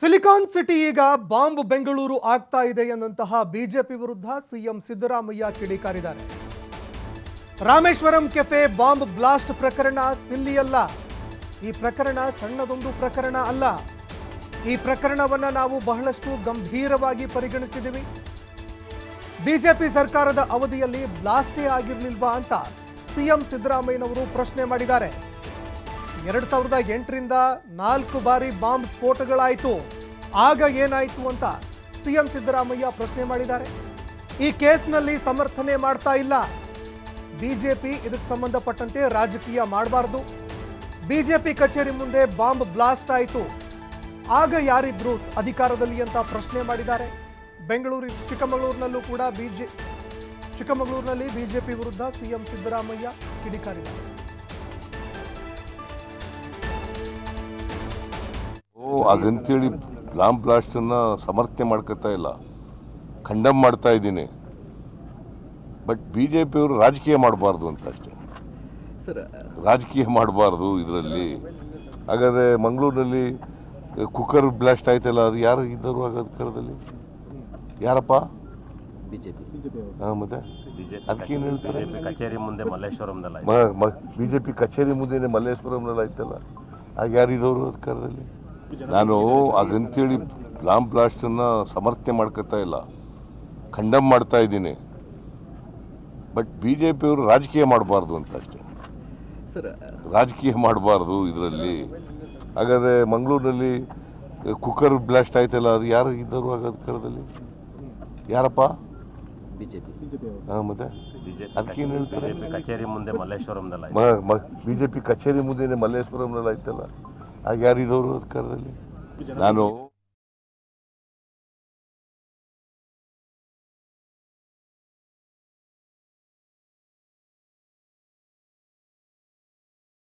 Silicon city ಈಗ bomb Bengaluru ಆಗ್ತಾ ಇದೆ ಎಂದಂತಹ ಬಿಜೆಪಿ ವಿರುದ್ಧ ಸಿಎಂ ಸಿದ್ದರಾಮಯ್ಯ ಕಿಡಿಕಾರಿದ್ದಾರೆ. ರಾಮೇಶ್ವರಂ ಕೆಫೆ ಬಾಂಬ್ ಬ್ಲಾಸ್ಟ್ ಪ್ರಕರಣ ಸಿಲ್ಲಿಯಲ್ಲ. ಈ ಪ್ರಕರಣ ಸಣ್ಣದೊಂದು ಪ್ರಕರಣ ಅಲ್ಲ. ಈ ಪ್ರಕರಣವನ್ನು ನಾವು ಬಹಳಷ್ಟು ಗಂಭೀರವಾಗಿ ಪರಿಗಣಿಸಿದ್ದೀವಿ. ಬಿಜೆಪಿ ಸರ್ಕಾರದ ಅವಧಿಯಲ್ಲಿ ಬ್ಲಾಸ್ಟೇ ಆಗಿರಲಿಲ್ವಾ ಅಂತ ಸಿಎಂ ಸಿದ್ದರಾಮಯ್ಯನವರು ಪ್ರಶ್ನೆ ಮಾಡಿದ್ದಾರೆ. ಎರಡ್ ಸಾವಿರದ ಎಂಟರಿಂದ ನಾಲ್ಕು ಬಾರಿ ಬಾಂಬ್ ಸ್ಫೋಟಗಳಾಯಿತು. ಆಗ ಏನಾಯಿತು ಅಂತ ಸಿಎಂ ಸಿದ್ದರಾಮಯ್ಯ ಪ್ರಶ್ನೆ ಮಾಡಿದ್ದಾರೆ. ಈ ಕೇಸ್ನಲ್ಲಿ ಸಮರ್ಥನೆ ಮಾಡ್ತಾ ಇಲ್ಲ. ಬಿಜೆಪಿ ಇದಕ್ಕೆ ಸಂಬಂಧಪಟ್ಟಂತೆ ರಾಜಕೀಯ ಮಾಡಬಾರ್ದು. ಬಿಜೆಪಿ ಕಚೇರಿ ಮುಂದೆ ಬಾಂಬ್ ಬ್ಲಾಸ್ಟ್ ಆಯಿತು. ಆಗ ಯಾರಿದ್ರು ಅಧಿಕಾರದಲ್ಲಿ ಅಂತ ಪ್ರಶ್ನೆ ಮಾಡಿದ್ದಾರೆ. ಬೆಂಗಳೂರು, ಚಿಕ್ಕಮಗಳೂರಿನಲ್ಲೂ ಕೂಡ ಬಿಜೆ ಚಿಕ್ಕಮಗಳೂರಿನಲ್ಲಿ ಬಿಜೆಪಿ ವಿರುದ್ಧ ಸಿಎಂ ಸಿದ್ದರಾಮಯ್ಯ ಕಿಡಿಕಾರಿದ್ದಾರೆ. ಹಾಗಂತೇಳಿ ಲಾಂಬ್ ಬ್ಲಾಸ್ಟನ್ನು ಸಮರ್ಥನೆ ಮಾಡ್ಕೊತಾ ಇಲ್ಲ. ಖಂಡಮ್ ಮಾಡ್ತಾ ಇದ್ದೀನಿ. ಬಟ್ ಬಿ ಜೆ ಪಿಯವರು ರಾಜಕೀಯ ಮಾಡಬಾರ್ದು ಅಂತ ಅಷ್ಟೇ. ಸರ್ ರಾಜಕೀಯ ಮಾಡಬಾರ್ದು ಇದರಲ್ಲಿ. ಹಾಗಾದರೆ ಮಂಗಳೂರಿನಲ್ಲಿ ಕುಕ್ಕರ್ ಬ್ಲಾಸ್ಟ್ ಆಯ್ತಲ್ಲ ಅದು ಯಾರು ಇದ್ದರು ಅಧಿಕಾರದಲ್ಲಿ ಯಾರಪ್ಪ? ಮತ್ತೆ? ಅದಕ್ಕೇನು ಹೇಳ್ತಾರೆ? ಬಿಜೆಪಿ ಕಚೇರಿ ಮುಂದೆ ಮಲ್ಲೇಶ್ವರಂ ಬಿ ಜೆ ಪಿ ಕಚೇರಿ ಮುಂದೆ ಮಲ್ಲೇಶ್ವರಂನಲ್ಲಿ ಆಯ್ತಲ್ಲ ಆಗ ಯಾರಿದ್ದವರು ಅಧಿಕಾರದಲ್ಲಿ ನಾನು ಅದಂತೇಳಿ ಲಾಮ್ ಬ್ಲಾಸ್ಟನ್ನು ಸಮರ್ಥನೆ ಮಾಡ್ಕೊತಾ ಇಲ್ಲ. ಖಂಡಮ್ ಮಾಡ್ತಾ ಇದ್ದೀನಿ. ಬಟ್ ಬಿ ಜೆ ಪಿಯವರು ರಾಜಕೀಯ ಮಾಡಬಾರ್ದು ಅಂತ ಅಷ್ಟೇ. ಸರ್ ರಾಜಕೀಯ ಮಾಡಬಾರ್ದು ಇದರಲ್ಲಿ. ಹಾಗಾದರೆ ಮಂಗಳೂರಿನಲ್ಲಿ ಕುಕ್ಕರ್ ಬ್ಲಾಸ್ಟ್ ಆಯ್ತಲ್ಲ ಅದು ಯಾರು ಇದ್ದರು ಅಧಿಕಾರದಲ್ಲಿ ಯಾರಪ್ಪ? ಬಿಜೆಪಿ. ಹಾಂ ಮತ್ತೆ? ಅದಕ್ಕೇನು ಹೇಳ್ತಾರೆ? ಬಿಜೆಪಿ ಕಚೇರಿ ಮುಂದೆ ಮಲ್ಲೇಶ್ವರಂದಲ್ಲ ಬಿ ಜೆ ಪಿ ಕಚೇರಿ ಮುಂದೆ ಮಲ್ಲೇಶ್ವರಂನಲ್ಲಿ ಆಯ್ತಲ್ಲ ಆಗ ಯಾರಿದ್ದವರು ಅಧಿಕಾರದಲ್ಲಿ ನಾನು